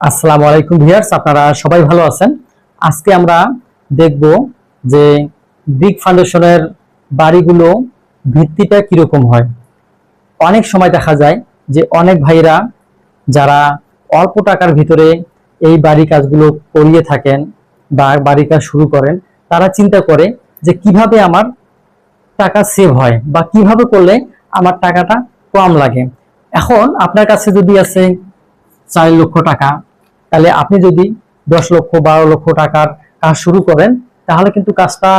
আসসালামু আলাইকুম ভিউয়ার্স, আপনারা সবাই ভালো আছেন? আজকে আমরা দেখব যে ব্রিক ফাউন্ডেশনের বাড়িগুলো ভিত্তিটা কীরকম হয়। অনেক সময় দেখা যায় যে অনেক ভাইরা যারা অল্প টাকার ভিতরে এই বাড়ি কাজগুলো করিয়ে থাকেন বা বাড়ি কাজ শুরু করেন, তারা চিন্তা করে যে কীভাবে আমার টাকা সেভ হয় বা কীভাবে করলে আমার টাকাটা কম লাগে। এখন আপনার কাছে যদি আছে চার লক্ষ টাকা তাহলে আপনি যদি দশ লক্ষ, বারো লক্ষ টাকার কাজ শুরু করেন, তাহলে কিন্তু কাজটা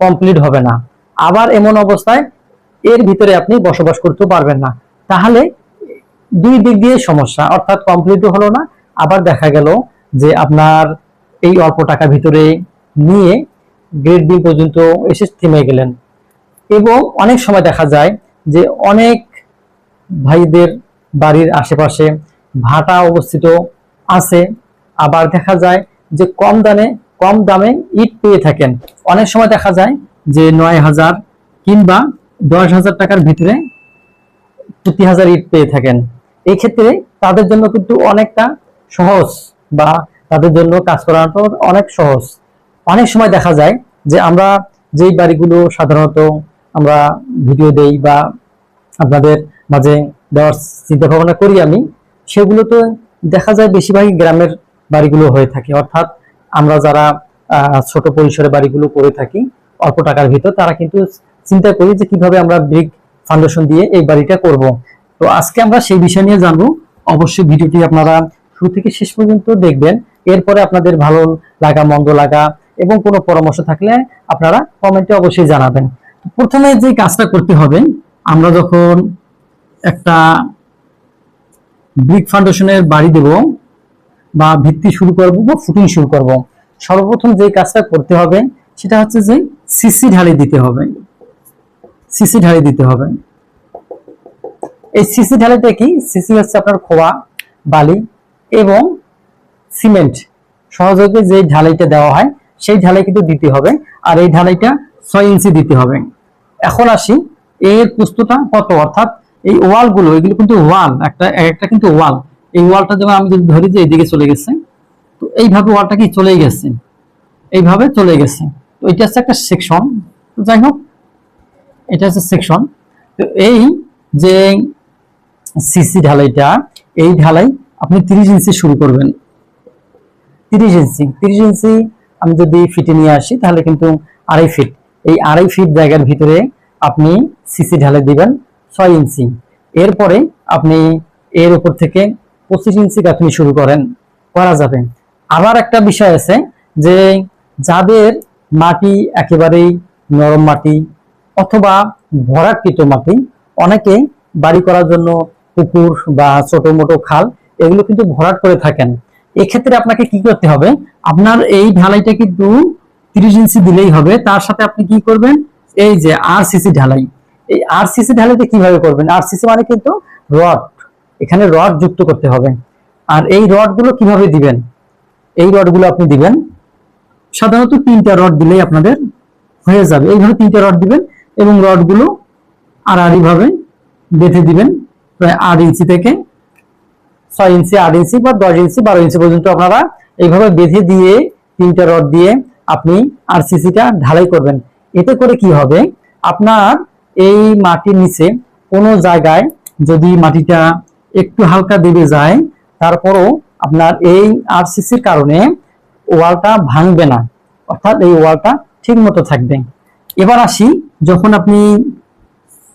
কমপ্লিট হবে না। আবার এমন অবস্থায় এর ভিতরে আপনি বসবাস করতে পারবেন না। তাহলে দুই দিক দিয়ে সমস্যা, অর্থাৎ কমপ্লিট হলো না, আবার দেখা গেল যে আপনার এই অল্প টাকা ভিতরে নিয়ে গ্রেড বি পর্যন্ত এসে থেমে গেলেন। এবং অনেক সময় দেখা যায় যে অনেক ভাইদের বাড়ির আশেপাশে ভাটা অবস্থিত আছে। আবার দেখা যায় যে কম দামে কম দামে ইট পেয়ে থাকেন। অনেক সময় দেখা যায় যে নয় হাজার কিংবা দশ হাজার টাকার ভিতরে প্রতি হাজার ইট পেয়ে থাকেন। এই ক্ষেত্রে তাদের জন্য কিন্তু অনেকটা সহজ বা তাদের জন্য কাজ করাটা অনেক সহজ। অনেক সময় দেখা যায় যে আমরা যেই বাড়িগুলো সাধারণত আমরা ভিডিও দেই বা আপনাদের মাঝে দেওয়ার চিন্তা ভাবনা করি আমি সেগুলো তো দেখা যায় বেশিরভাগই গ্রামের বাড়িগুলো হয়ে থাকে। অর্থাৎ আমরা যারা ছোট পরিসরে বাড়িগুলো করে থাকি, অল্প টাকার ভিতর, তারা কিন্তু চিন্তা করি যে কীভাবে আমরা ব্রিক ফাউন্ডেশন দিয়ে এই বাড়িটা করব। তো আজকে আমরা সেই বিষয় নিয়ে জানব। অবশ্যই ভিডিওটি আপনারা শুরু থেকে শেষ পর্যন্ত দেখবেন। এরপরে আপনাদের ভালো লাগা, মন্দ লাগা এবং কোনো পরামর্শ থাকলে আপনারা কমেন্টে অবশ্যই জানাবেন। প্রথমে যে কাজটা করতে হবে, আমরা যখন একটা ব্রিক ফাউন্ডেশনের বাড়ি দেব বা ভিত্তি শুরু করব বা ফুটিং শুরু করব। সর্বপ্রথম যে কাজটা করতে হবে, সেটা হচ্ছে যে সিসি ঢালি দিতে হবে। সিসি ঢালি দিতে হবে। এই সিসি ঢালিটা কি? সিসি হচ্ছে আপনার খোয়া, বালি এবং সিমেন্ট। সহযোগে যে ঢালাইটা দেওয়া হয়, সেই ঢালাই কিন্তু দিতে হবে। আর এই ঢালাইটা ছয় ইঞ্চি দিতে হবে। এখন আসি, এর পুস্তটা কত? অর্থাৎ এই ওয়ালগুলো, এগুলো কিন্তু ওয়াল একটা একটা কিন্তু ওয়াল এই ওয়ালটা যেমন আমি যদি ধরি যে এইদিকে চলে গেছে, তো এইভাবে ওয়ালটা কি চলে গেছে? এইভাবে চলে গেছে। তো এটা হচ্ছে একটা সেকশন যাই হোক, এটা হচ্ছে সেকশন তো এই যে সিসি ঢালাইটা, এই ঢালাই আপনি তিরিশ ইঞ্চি শুরু করবেন। তিরিশ ইঞ্চি। তিরিশ ইঞ্চি আমি যদি ফিটে নিয়ে আসি, তাহলে কিন্তু আড়াই ফিট। এই আড়াই ফিট জায়গার ভিতরে আপনি সিসি ঢালাই দিবেন ছয় ইঞ্চি। এরপরে আপনি এর উপর থেকে ইঞ্চি গাঁথনি শুরু করেন, করা যাবে। আবার একটা বিষয় আছে যে যাদের মাটি একেবারেই নরম মাটি অথবা ভরাকৃত মাটি অনেকে বাড়ি করার জন্য পুকুর বা ছোট মোটো খাল এগুলো কিন্তু ভরাট করে থাকেন। এক্ষেত্রে আপনাকে কি করতে হবে? আপনার এই ঢালাইটা কিন্তু তিরিশ ইঞ্চি দিলেই হবে। তার সাথে আপনি কি করবেন? এই যে আর সিসি ঢালাই। এই আর সিসি ঢালাইটা কীভাবে করবেন? আর সিসি মানে কিন্তু রড। এখানে রড যুক্ত করতে হবে। আর এই রডগুলো কীভাবে দিবেন? এই রডগুলো আপনি দিবেন। সাধারণত তিনটা রড দিলেই আপনাদের হয়ে যাবে। এইভাবে তিনটা রড দিবেন এবং রডগুলো আড়াআড়ি ভাবে বেঁধে দিবেন। প্রায় আট ইঞ্চি থেকে ছয় ইঞ্চি, আট ইঞ্চি বা দশ ইঞ্চি, বারো ইঞ্চি পর্যন্ত আপনারা এইভাবে বেঁধে দিয়ে তিনটা রড দিয়ে আপনি আর সিসিটা ঢালাই করবেন। এতে করে কি হবে? আপনার এই মাটির নিচে কোনো জায়গায় যদি মাটিটা একটু হালকা দেবে যায়, তারপরও আপনার এই আরসিসির কারণে ওয়ালটা ভাঙবে না। অর্থাৎ এই ওয়ালটা ঠিক মতো থাকবে। এবার আসি, যখন আপনি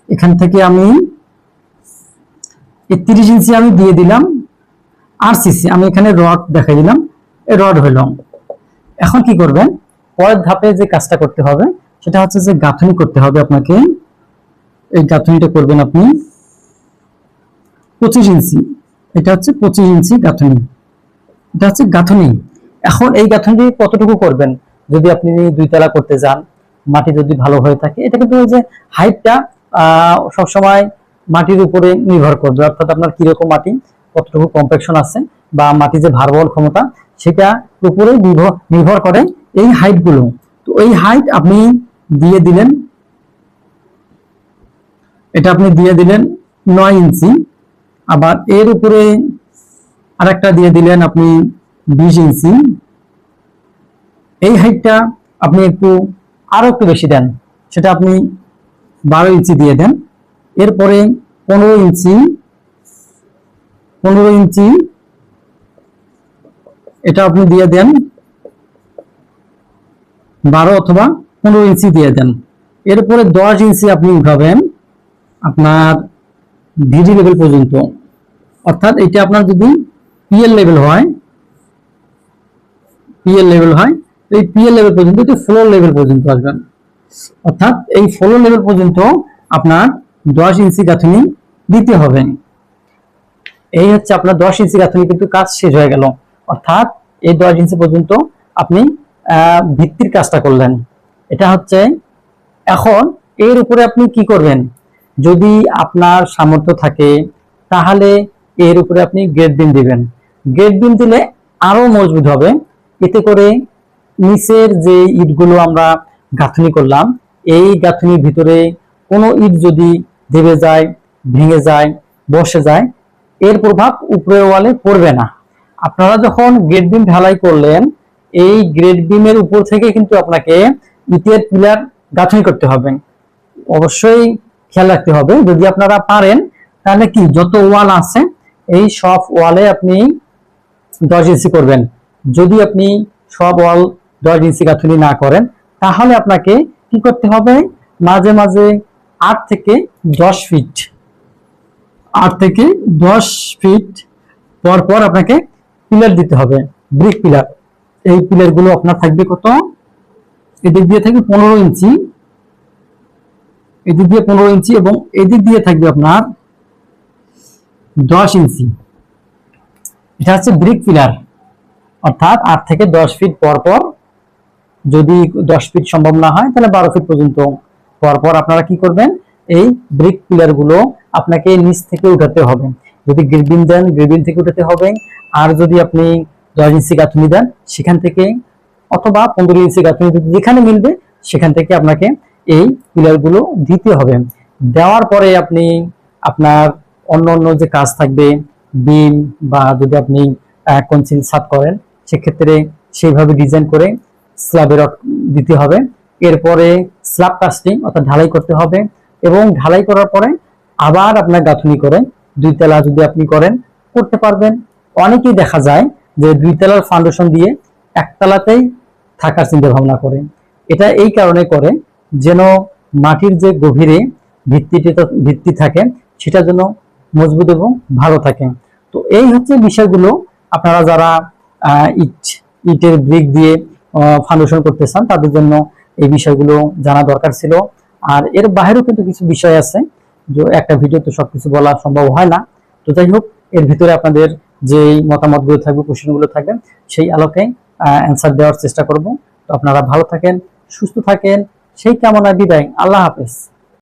এখান থেকে আমি তিরিশ ইঞ্চি আমি দিয়ে দিলাম আরসিসি আমি এখানে রড দেখাই দিলাম রড হইল এখন কি করবেন, পরের ধাপে যে কাজটা করতে হবে, সেটা হচ্ছে যে গাঁথনি করতে হবে আপনাকে। এই গাঁথনিটা করবেন আপনি। পঁচিশ ইঞ্চি। এটা হচ্ছে পঁচিশ ইঞ্চি গাঁথনি। এটা হচ্ছে গাঁথনি। এখন এই গাঁথনি কতটুকু করবেন? যদি আপনি দুই তলা করতে যান, মাটি যদি ভালো হয়ে থাকে, এটা কিন্তু যে হাইটটা সবসময় মাটির উপরে নির্ভর করবে। অর্থাৎ আপনার কীরকম মাটি, কতটুকু কম্প্যাকশন আছে বা মাটি যে ভারবহন ক্ষমতা, সেটা উপরে নির্ভর নির্ভর করে এই হাইটগুলো। তো এই হাইট আপনি দিয়ে দিলেন, এটা আপনি দিয়ে দিলেন নয় ইঞ্চি। আবার এর উপরে আর একটা দিয়ে দিলেন আপনি বিশ ইঞ্চি। এই হাইটটা আপনি একটু আরও একটু বেশি দেন, সেটা আপনি বারো ইঞ্চি দিয়ে দেন। এরপরে পনেরো ইঞ্চি পনেরো ইঞ্চি, এটা আপনি দিয়ে দেন বারো অথবা পনেরো ইঞ্চি দিয়ে দেন। এরপরে দশ ইঞ্চি আপনি উঠাবেন। আপনার ভিডি লেভেল পর্যন্ত। অর্থাৎ এটা আপনার যদি পিএল লেভেল হয় পিএল লেভেল হয়, এই পিএল লেভেল পর্যন্ত এটি ফ্লোর লেভেল পর্যন্ত আসবেন। অর্থাৎ এই ফ্লোর লেভেল পর্যন্ত আপনার দশ ইঞ্চি গাঁথনি দিতে হবে। এই হচ্ছে আপনার দশ ইঞ্চি গাঁথনি কিন্তু কাজ শেষ হয়ে গেল। অর্থাৎ এই দশ ইঞ্চি পর্যন্ত আপনি ভিত্তির কাজটা করলেন। এটা হচ্ছে এখন এর উপরে আপনি কি করবেন? যদি আপনার সামর্থ্য থাকে, তাহলে এর উপরে আপনি গ্রেড বিম দিবেন। গ্রেড বিম দিলে আরও মজবুত হবে। এতে করে নিচের যে ইটগুলো আমরা গাঁথনি করলাম, এই গাঁথনির ভিতরে কোনো ইট যদি দেবে যায়, ভেঙে যায়, বসে যায়, এর প্রভাব উপরের ওয়ালে পড়বে না। আপনারা যখন গ্রেড বিম ঢালাই করলেন, এই গ্রেড বিমের উপর থেকে কিন্তু আপনাকে ইটের পিলার গাঁথনি করতে হবে। অবশ্যই খেয়াল রাখতে হবে। যদি আপনারা পারেন, তাহলে কি, যত ওয়াল আছে, এই সব ওয়ালে আপনি দশ ইঞ্চি করবেন। যদি আপনি সব ওয়াল দশ ইঞ্চি গাঁথনি না করেন, তাহলে আপনাকে কি করতে হবে, মাঝে মাঝে আট থেকে দশ ফিট, আট থেকে দশ ফিট পর পর আপনাকে পিলার দিতে হবে ব্রিক পিলার। এই পিলারগুলো আপনার থাকবে কত? এদিক দিয়ে থাকবে পনেরো ইঞ্চি। এদিক দিয়ে পনেরো ইঞ্চি এবং এদিক দিয়ে থাকবে আপনার দশ ইঞ্চি। এটা হচ্ছে ব্রিক পিলার অর্থাৎ আট থেকে দশ ফিট পর পর যদি দশ ফিট সম্ভব না হয়, তাহলে বারো ফিট পর্যন্ত পর পর আপনারা কি করবেন? এই ব্রিক পিলারগুলো আপনাকে নিচ থেকে উঠাতে হবে। যদি গ্রিবিন দেন গ্রিবিন থেকে উঠাতে হবে। আর যদি আপনি দশ ইঞ্চি গাঁথনি দেন, সেখান থেকে অথবা পনেরো ইঞ্চি গাঁথনি যেখানে মিলবে, সেখান থেকে আপনাকে এই পিলারগুলো দিতে হবে। দেওয়ার পরে আপনি আপনার অন্য অন্য যে কাজ থাকবে, বিম বা যদি আপনি কনসিল সাত করেন, সেক্ষেত্রে সেইভাবে ডিজাইন করে স্ল্যাবের দিতে হবে। এরপরে স্ল্যাব কাস্টিং অর্থাৎ ঢালাই করতে হবে এবং ঢালাই করার পরে আবার আপনার গাঁথনি করে দুই তলা যদি আপনি করেন, করতে পারবেন। অনেকেই দেখা যায় যে দুই তলার ফাউন্ডেশন দিয়ে একতলাতেই থাকার চিন্তা ভাবনা করে। এটা এই কারণে করে যেন মাটির যে গভীরে ভিত্তিটি ভিত্তি থাকে, সেটা যেন মজবুত এবং ভালো থাকে। তো এই হচ্ছে বিষয়গুলো। আপনারা যারা ইট, ইটের ব্রিক দিয়ে ফাউন্ডেশন করতে চান, তাদের জন্য এই বিষয়গুলো জানা দরকার ছিল। আর এর বাইরেও কিন্তু কিছু বিষয় আছে। যে একটা ভিডিওতে সবকিছু বলা সম্ভব হয় না। তো যাই হোক, এর ভিতরে আপনাদের যে মতামতগুলো থাকবে প্রশ্নগুলো থাকবে, সেই আলোকে অ্যান্সার দেওয়ার চেষ্টা করব। তো আপনারা ভালো থাকেন, সুস্থ থাকেন সেই কামনা বিদায়। আল্লাহ হাফেজ।